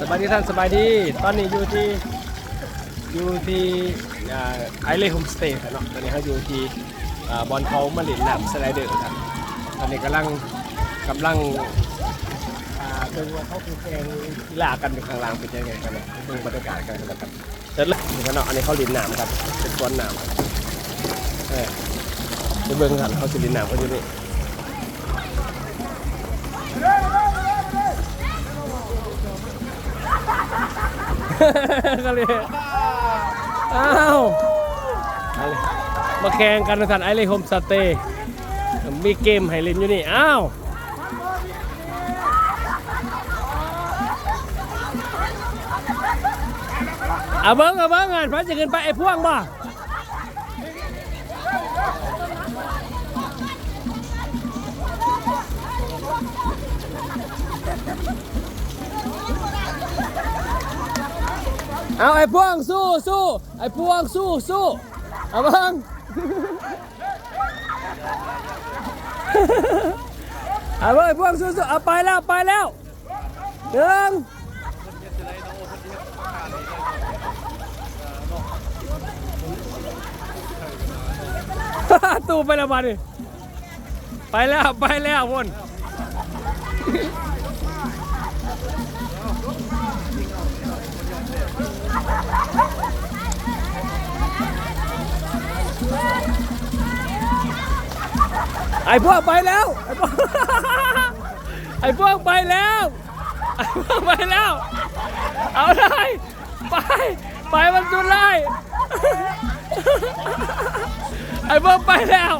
สบายดีท่านสบายดี ตอนนี้อยู่ที่อยู่ที่ไอเลโฮมสเตย์เนาะตอนนี้เขาอยู่ที่บอลเขามาลินน้ำสไลเดอร์ครับตอนนี้กำลังกำลังอ่าเบิ่งว่าเขาคือแข่งกีฬากันอยู่ข้างล่างเป็นยังไงกันเนาะเบิ่งบรรยากาศกันแล้วกันเสร็จแล้วนี่ครับเนาะอันนี้เขาลินน้ำกันเป็นสวนน้ำครับเออไปเบิ่งกันเขาสิลินน้ำเขาอยู่นี่ ก็เลยอ้าวอาเลยมาแข่งกันนะท่านไอเลโฮมสเตย์มีเกมให้เล่นอยู่นี่ อ้าวเอาเบิ้งเอาเบิ้งงานพระจะขึ้นไปไอ้พ่วงบ่ เอาไอ้พวงสู้สู้ไอ้พวงสู้สู้เอาบ้างเอาไอ้พวงสู้สู้เอาไปแล้วไปแล้วหนึ่งตู้ไปแล้วมาดิไปแล้วไปแล้ววน ไอ้พวกไปแล้ว ไอ้พวกไอ้พวกไปแล้วไอ้พวกไปแล้ว เอาเลยไป ไปมันสุดเลยไอ้พวกไปแล้ว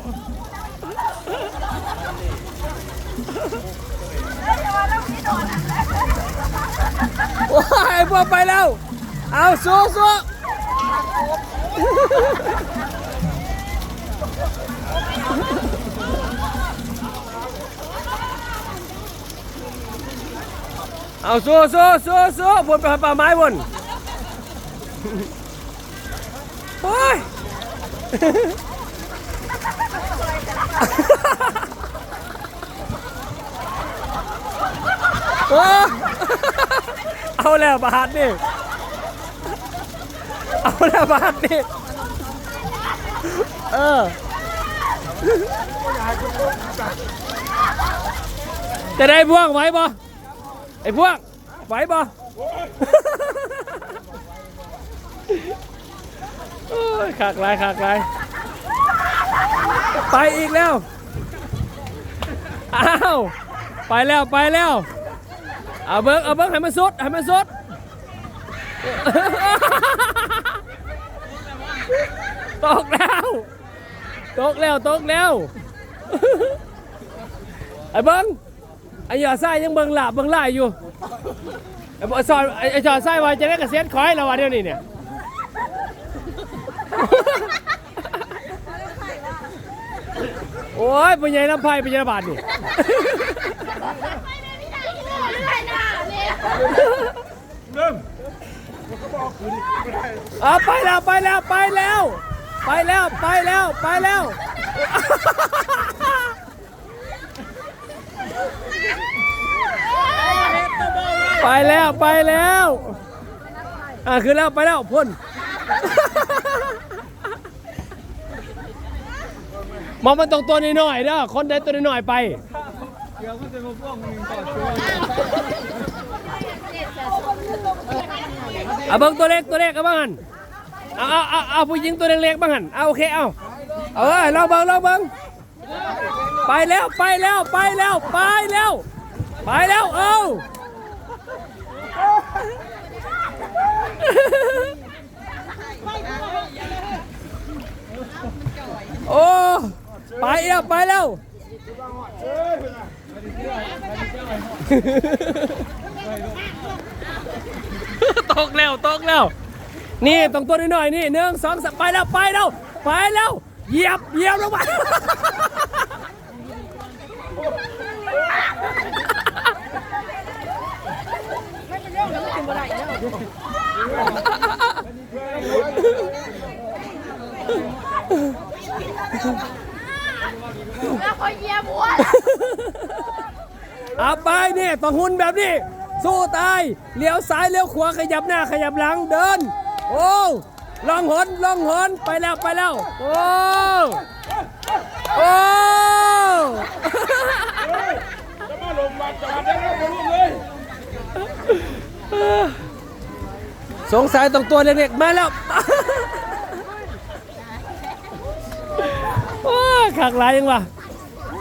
ว้ายไอ้พวกไปแล้ว เอาสู้สู้ เอาสู้สู้สู้สู้วนไปหาป่าไม้วนโอ้ยเอาแล้วบาทนี่ เอาแล้วบาทนี่ เออ จะได้พวกไหวบ่ ไอ้พวกไหวบ่ขากลายขากลายไปอีกแล้ว อ้าว ไปแล้วไปแล้ว เอาเบิ้งเอาเบิ้งให้มันสุดให้มันสุดตกแล้ว ตกแล้ว ตกแล้ว ไอ้เบิ้ง อ้หยอดไส้ยังเบิ้งหลาบเบิ้งไล่อยู่ไอ้บ่สอนไอ้ไอ้หยอดไส้ไว้จะได้กระเซ็นคอยแล้ววะเดี๋ยวนี้เนี่ยโอ้ยเป็นไงน้ำไผ่เป็นไงบาทนี่เอาไปแล้วไปแล้วไปแล้ว ไปแล้วไปแล้วไปแล้ว ไปแล้วไปแล้วอ่าคือแล้วไปแล้วพ่นมองมันตรงตัวน้อยเด้อคนได้ตัวน้อยไปเอาเบิ้งตัวเล็กตัวเล็กเอาบ้างหันเอาเอาเอาเอาผู้หญิงตัวเล็กๆบ้างหันเอาโอเคเอาเอาเอ้ยลองเบิ้งลองเบิ้งไปแล้วไปแล้วไปแล้วไปแล้วไปแล้วเอาโอ้ ไปแล้วไปแล้วตกแล้วตกแล้ว นี่ตรงตัวนิดหน่อยนี่หนึ่งสองสามไปแล้วไปแล้วไปแล้วเหยียบเหยียบลงมาแล้ว คอเยียบหัวเอาไปนี่ต้องหุ่นแบบนี้ สู้ตายเลี้ยวซ้ายเลี้ยวขวาขยับหน้าขยับหลังเดิน โอ้ลองหนลองหนไปแล้วไปแล้ว โอ้โอ้จะมาลงมาจอดได้แล้วมาลุกเลยสงสัยต้องตัวเล็กๆมาแล้วโอ้ขากหลายยังวะ